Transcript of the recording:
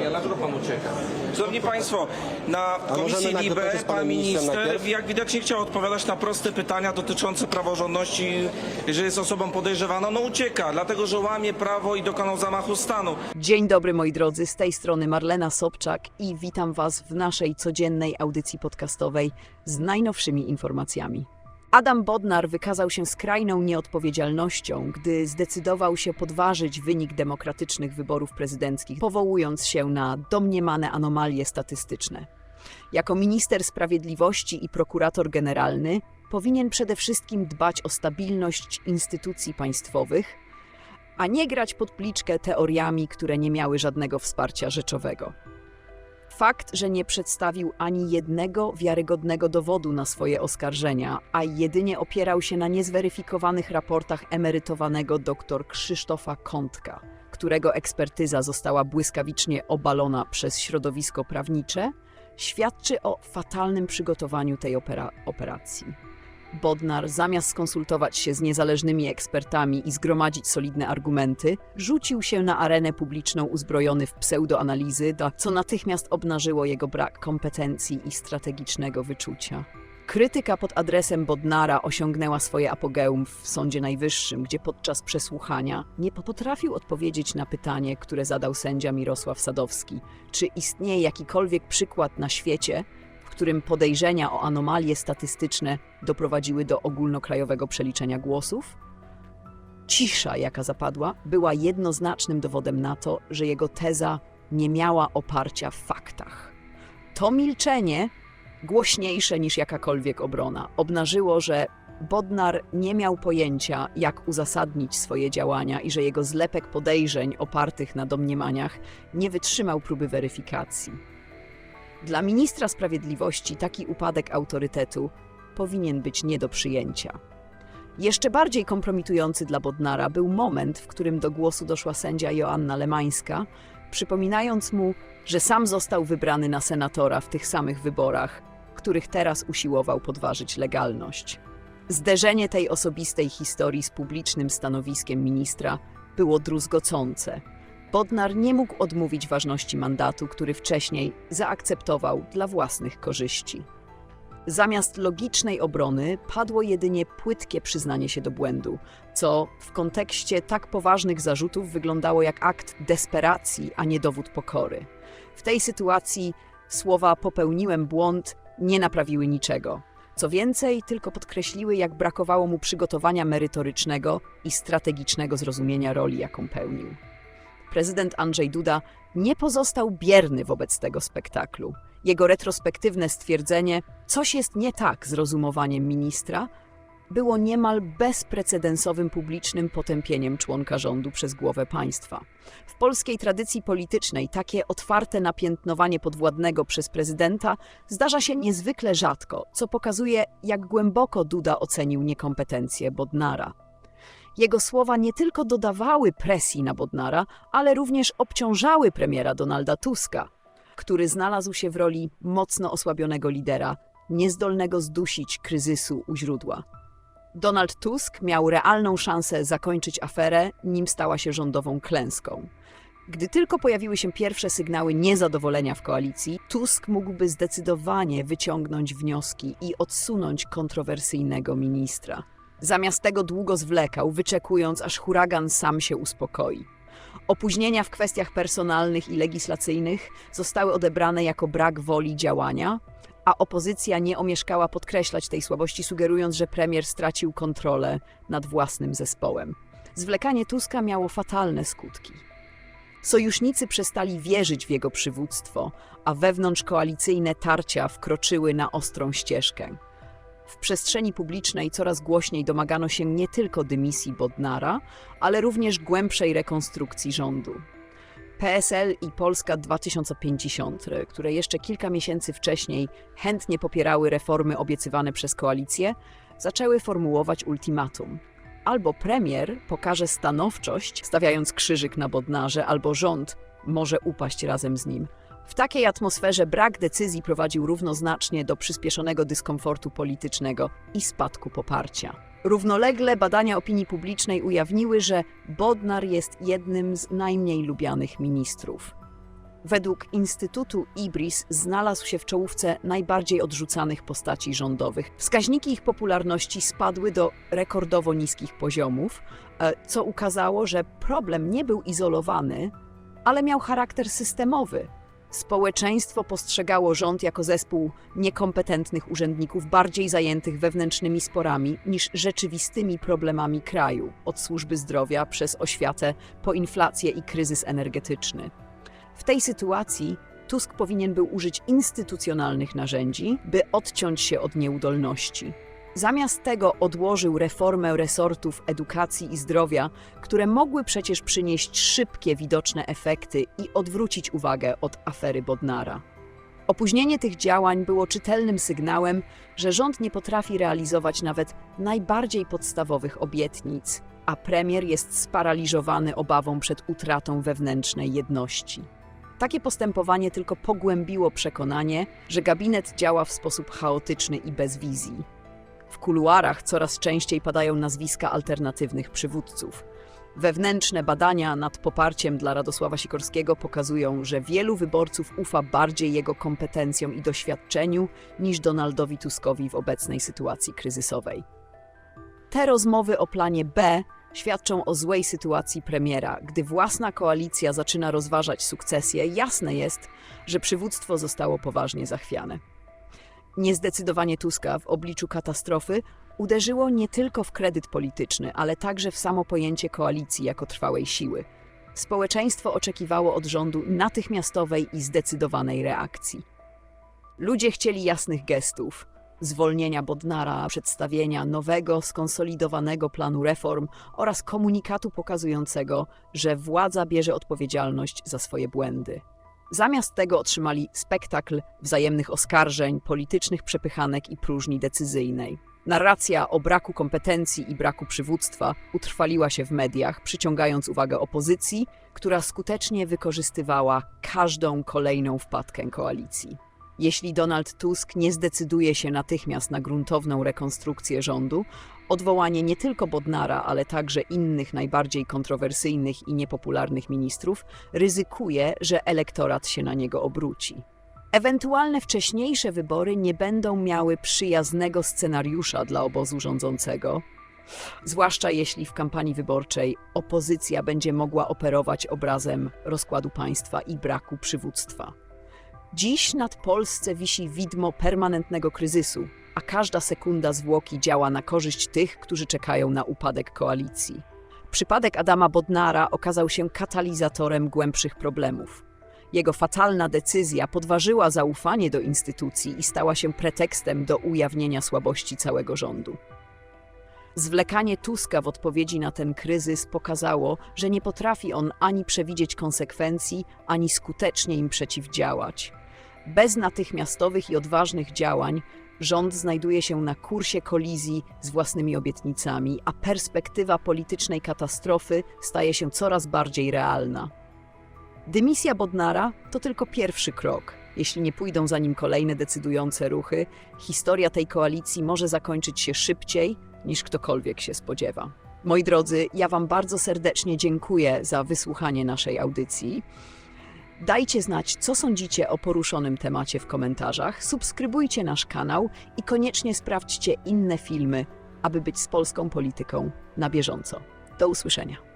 pytanie, dlaczego pan ucieka? Szanowni Państwo, na Komisji LIBE z pan panem ministrem minister, najpierw? jak widać, nie chciał odpowiadać na proste pytania dotyczące praworządności, że jest osobą podejrzewaną. No ucieka, dlatego że łamie prawo i dokonał zamachu stanu. Dzień dobry moi drodzy, z tej strony Marlena Sobczak i witam Was w naszej codziennej audycji podcastowej z najnowszymi informacjami. Adam Bodnar wykazał się skrajną nieodpowiedzialnością, gdy zdecydował się podważyć wynik demokratycznych wyborów prezydenckich, powołując się na domniemane anomalie statystyczne. Jako minister sprawiedliwości i prokurator generalny powinien przede wszystkim dbać o stabilność instytucji państwowych, a nie grać pod pliczkę teoriami, które nie miały żadnego wsparcia rzeczowego. Fakt, że nie przedstawił ani jednego wiarygodnego dowodu na swoje oskarżenia, a jedynie opierał się na niezweryfikowanych raportach emerytowanego dr Krzysztofa Kątka, którego ekspertyza została błyskawicznie obalona przez środowisko prawnicze, świadczy o fatalnym przygotowaniu tej opera- operacji. Bodnar, zamiast skonsultować się z niezależnymi ekspertami i zgromadzić solidne argumenty, rzucił się na arenę publiczną uzbrojony w pseudoanalizy, co natychmiast obnażyło jego brak kompetencji i strategicznego wyczucia. Krytyka pod adresem Bodnara osiągnęła swoje apogeum w Sądzie Najwyższym, gdzie podczas przesłuchania nie potrafił odpowiedzieć na pytanie, które zadał sędzia Mirosław Sadowski: czy istnieje jakikolwiek przykład na świecie, w którym podejrzenia o anomalie statystyczne doprowadziły do ogólnokrajowego przeliczenia głosów? Cisza, jaka zapadła, była jednoznacznym dowodem na to, że jego teza nie miała oparcia w faktach. To milczenie, głośniejsze niż jakakolwiek obrona, obnażyło, że Bodnar nie miał pojęcia, jak uzasadnić swoje działania i że jego zlepek podejrzeń opartych na domniemaniach nie wytrzymał próby weryfikacji. Dla ministra sprawiedliwości taki upadek autorytetu powinien być nie do przyjęcia. Jeszcze bardziej kompromitujący dla Bodnara był moment, w którym do głosu doszła sędzia Joanna Lemańska, przypominając mu, że sam został wybrany na senatora w tych samych wyborach, których teraz usiłował podważyć legalność. Zderzenie tej osobistej historii z publicznym stanowiskiem ministra było druzgocące. Bodnar nie mógł odmówić ważności mandatu, który wcześniej zaakceptował dla własnych korzyści. Zamiast logicznej obrony padło jedynie płytkie przyznanie się do błędu, co w kontekście tak poważnych zarzutów wyglądało jak akt desperacji, a nie dowód pokory. W tej sytuacji słowa popełniłem błąd nie naprawiły niczego. Co więcej, tylko podkreśliły, jak brakowało mu przygotowania merytorycznego i strategicznego zrozumienia roli, jaką pełnił. Prezydent Andrzej Duda nie pozostał bierny wobec tego spektaklu. Jego retrospektywne stwierdzenie, coś jest nie tak z rozumowaniem ministra, było niemal bezprecedensowym publicznym potępieniem członka rządu przez głowę państwa. W polskiej tradycji politycznej takie otwarte napiętnowanie podwładnego przez prezydenta zdarza się niezwykle rzadko, co pokazuje, jak głęboko Duda ocenił niekompetencje Bodnara. Jego słowa nie tylko dodawały presji na Bodnara, ale również obciążały premiera Donalda Tuska, który znalazł się w roli mocno osłabionego lidera, niezdolnego zdusić kryzysu u źródła. Donald Tusk miał realną szansę zakończyć aferę, nim stała się rządową klęską. Gdy tylko pojawiły się pierwsze sygnały niezadowolenia w koalicji, Tusk mógłby zdecydowanie wyciągnąć wnioski i odsunąć kontrowersyjnego ministra. Zamiast tego długo zwlekał, wyczekując, aż huragan sam się uspokoi. Opóźnienia w kwestiach personalnych i legislacyjnych zostały odebrane jako brak woli działania, a opozycja nie omieszkała podkreślać tej słabości, sugerując, że premier stracił kontrolę nad własnym zespołem. Zwlekanie Tuska miało fatalne skutki. Sojusznicy przestali wierzyć w jego przywództwo, a wewnątrzkoalicyjne tarcia wkroczyły na ostrą ścieżkę. W przestrzeni publicznej coraz głośniej domagano się nie tylko dymisji Bodnara, ale również głębszej rekonstrukcji rządu. PSL i Polska 2050, które jeszcze kilka miesięcy wcześniej chętnie popierały reformy obiecywane przez koalicję, zaczęły formułować ultimatum. Albo premier pokaże stanowczość, stawiając krzyżyk na Bodnarze, albo rząd może upaść razem z nim. W takiej atmosferze brak decyzji prowadził równoznacznie do przyspieszonego dyskomfortu politycznego i spadku poparcia. Równolegle badania opinii publicznej ujawniły, że Bodnar jest jednym z najmniej lubianych ministrów. według Instytutu IBRIS znalazł się w czołówce najbardziej odrzucanych postaci rządowych. Wskaźniki ich popularności spadły do rekordowo niskich poziomów, e, co ukazało, że problem nie był izolowany, ale miał charakter systemowy. Społeczeństwo postrzegało rząd jako zespół niekompetentnych urzędników bardziej zajętych wewnętrznymi sporami niż rzeczywistymi problemami kraju, od służby zdrowia przez oświatę po inflację i kryzys energetyczny. W tej sytuacji Tusk powinien był użyć instytucjonalnych narzędzi, by odciąć się od nieudolności. Zamiast tego odłożył reformę resortów edukacji i zdrowia, które mogły przecież przynieść szybkie, widoczne efekty i odwrócić uwagę od afery Bodnara. Opóźnienie tych działań było czytelnym sygnałem, że rząd nie potrafi realizować nawet najbardziej podstawowych obietnic, a premier jest sparaliżowany obawą przed utratą wewnętrznej jedności. Takie postępowanie tylko pogłębiło przekonanie, że gabinet działa w sposób chaotyczny i bez wizji. W kuluarach coraz częściej padają nazwiska alternatywnych przywódców. Wewnętrzne badania nad poparciem dla Radosława Sikorskiego pokazują, że wielu wyborców ufa bardziej jego kompetencjom i doświadczeniu niż Donaldowi Tuskowi w obecnej sytuacji kryzysowej. Te rozmowy o planie B świadczą o złej sytuacji premiera. Gdy własna koalicja zaczyna rozważać sukcesję, jasne jest, że przywództwo zostało poważnie zachwiane. Niezdecydowanie Tuska w obliczu katastrofy uderzyło nie tylko w kredyt polityczny, ale także w samo pojęcie koalicji jako trwałej siły. Społeczeństwo oczekiwało od rządu natychmiastowej i zdecydowanej reakcji. Ludzie chcieli jasnych gestów, zwolnienia Bodnara, przedstawienia nowego, skonsolidowanego planu reform oraz komunikatu pokazującego, że władza bierze odpowiedzialność za swoje błędy. Zamiast tego otrzymali spektakl wzajemnych oskarżeń, politycznych przepychanek i próżni decyzyjnej. Narracja o braku kompetencji i braku przywództwa utrwaliła się w mediach, przyciągając uwagę opozycji, która skutecznie wykorzystywała każdą kolejną wpadkę koalicji. Jeśli Donald Tusk nie zdecyduje się natychmiast na gruntowną rekonstrukcję rządu, odwołanie nie tylko Bodnara, ale także innych najbardziej kontrowersyjnych i niepopularnych ministrów ryzykuje, że elektorat się na niego obróci. Ewentualne wcześniejsze wybory nie będą miały przyjaznego scenariusza dla obozu rządzącego, zwłaszcza jeśli w kampanii wyborczej opozycja będzie mogła operować obrazem rozkładu państwa i braku przywództwa. Dziś nad Polsce wisi widmo permanentnego kryzysu, a każda sekunda zwłoki działa na korzyść tych, którzy czekają na upadek koalicji. Przypadek Adama Bodnara okazał się katalizatorem głębszych problemów. Jego fatalna decyzja podważyła zaufanie do instytucji i stała się pretekstem do ujawnienia słabości całego rządu. Zwlekanie Tuska w odpowiedzi na ten kryzys pokazało, że nie potrafi on ani przewidzieć konsekwencji, ani skutecznie im przeciwdziałać. Bez natychmiastowych i odważnych działań rząd znajduje się na kursie kolizji z własnymi obietnicami, a perspektywa politycznej katastrofy staje się coraz bardziej realna. Dymisja Bodnara to tylko pierwszy krok. Jeśli nie pójdą za nim kolejne decydujące ruchy, historia tej koalicji może zakończyć się szybciej niż ktokolwiek się spodziewa. Moi drodzy, ja Wam bardzo serdecznie dziękuję za wysłuchanie naszej audycji. Dajcie znać, co sądzicie o poruszonym temacie w komentarzach, subskrybujcie nasz kanał i koniecznie sprawdźcie inne filmy, aby być z polską polityką na bieżąco. Do usłyszenia.